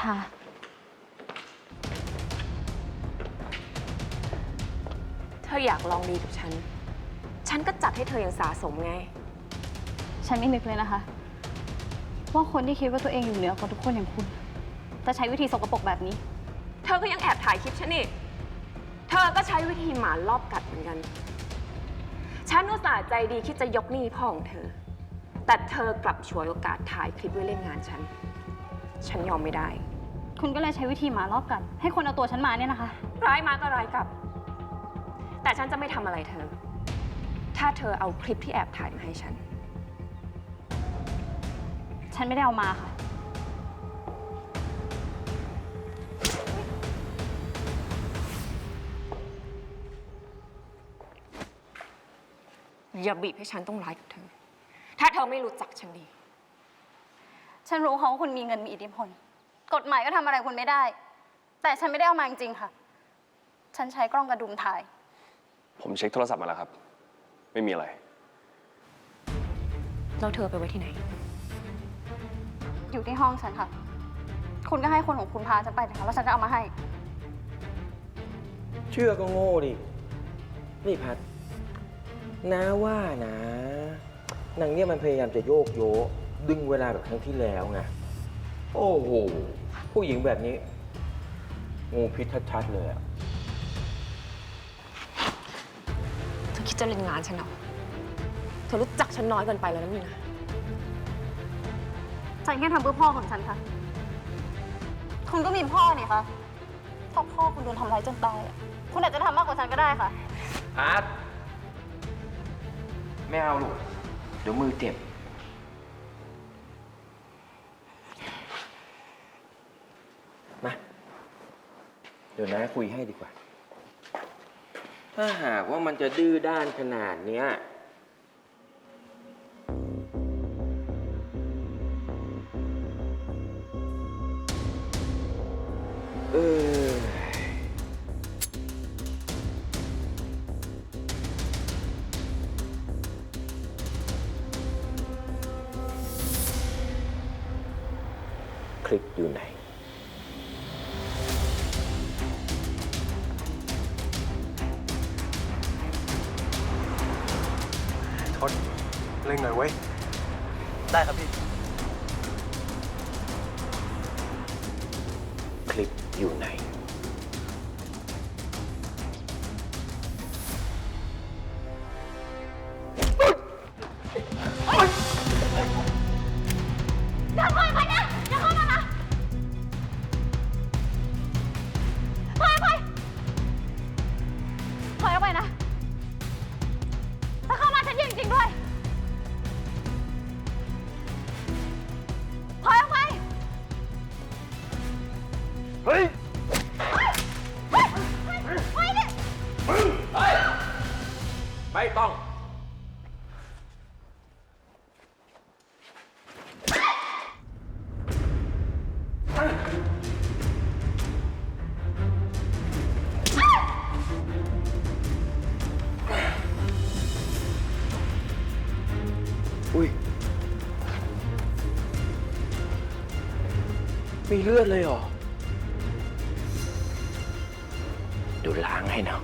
ชา เธออยากลองดีกับฉัน ฉันก็จัดให้เธออย่างสาสมไง ฉันไม่นึกเลยนะคะ ว่าคนที่คิดว่าตัวเองอยู่เหนือกว่าทุกคนอย่างคุณ จะใช้วิธีสกปรกแบบนี้ เธอก็ยังแอบถ่ายคลิปฉันนี่ เธอก็ใช้วิธีหมารอบกัดเหมือนกัน ฉันอุตส่าห์ใจดีคิดจะยกหนี้พ่อของเธอ แต่เธอกลับฉวยโอกาสถ่ายคลิปไว้เล่นงานฉัน ฉันยอมไม่ได้ คุณก็เลยใช้วิธีหมารอบกันให้คนเอาตัวฉันมาเนี่ยนะคะ ร้ายมาก็ร้ายกลับ แต่ฉันจะไม่ทำอะไรเธอ ถ้าเธอเอาคลิปที่แอบถ่ายมาให้ฉัน ฉันไม่ได้เอามาค่ะ อย่าบีบให้ฉันต้องร้ายกับเธอ ถ้าเธอไม่รู้จักฉันดี ฉันรู้เขาว่าคุณมีเงินมีอิทธิพล กฎหมายก็ทำอะไรคุณไม่ได้ แต่ฉันไม่ได้เอามาจริงๆค่ะ ฉันใช้กล้องกระดุมถ่าย ผมเช็คโทรศัพท์มาแล้วครับ ไม่มีอะไรแล้วเธอไปไว้ที่ไหน อยู่ที่ห้องฉันค่ะ คุณก็ให้คนของคุณพาฉันไปนะคะแล้วฉันจะเอามาให้ เชื่อก็โง่ดิ นี่พัดนะว่านะนางเนี่ยมันพยายามจะโยกโย ดึงเวลาแบบครั้งที่แล้วไง โอ้โห ผู้หญิงแบบนี้ งูพิษชัดๆเลยอะเธอคิดจะเล่นงานฉันเหรอ เธอรู้จักฉันน้อยเกินไปแล้วนะมีนะ ฉันแค่ทำเพื่อพ่อของฉันค่ะ คุณก็มีพ่อนี่คะถ้าพ่อคุณโดนทำร้ายจนตายอะคุณอาจจะทำมากกว่าฉันก็ได้ค่ะพัดไม่เอาลูก เดี๋ยวมือเจ็บ เดี๋ยวนะคุยให้ดีกว่า ถ้าหากว่ามันจะดื้อด้านขนาดเนี้ย เออ คลิปอยู่ไหน ทนเร่งหน่อยเว้ย ได้ครับพี่ คลิปอยู่ไหน เฮ้ยปล่อยไม่ต้อง อุ้ย มีเลือดเลยเหรอ ดูล้างให้เนะ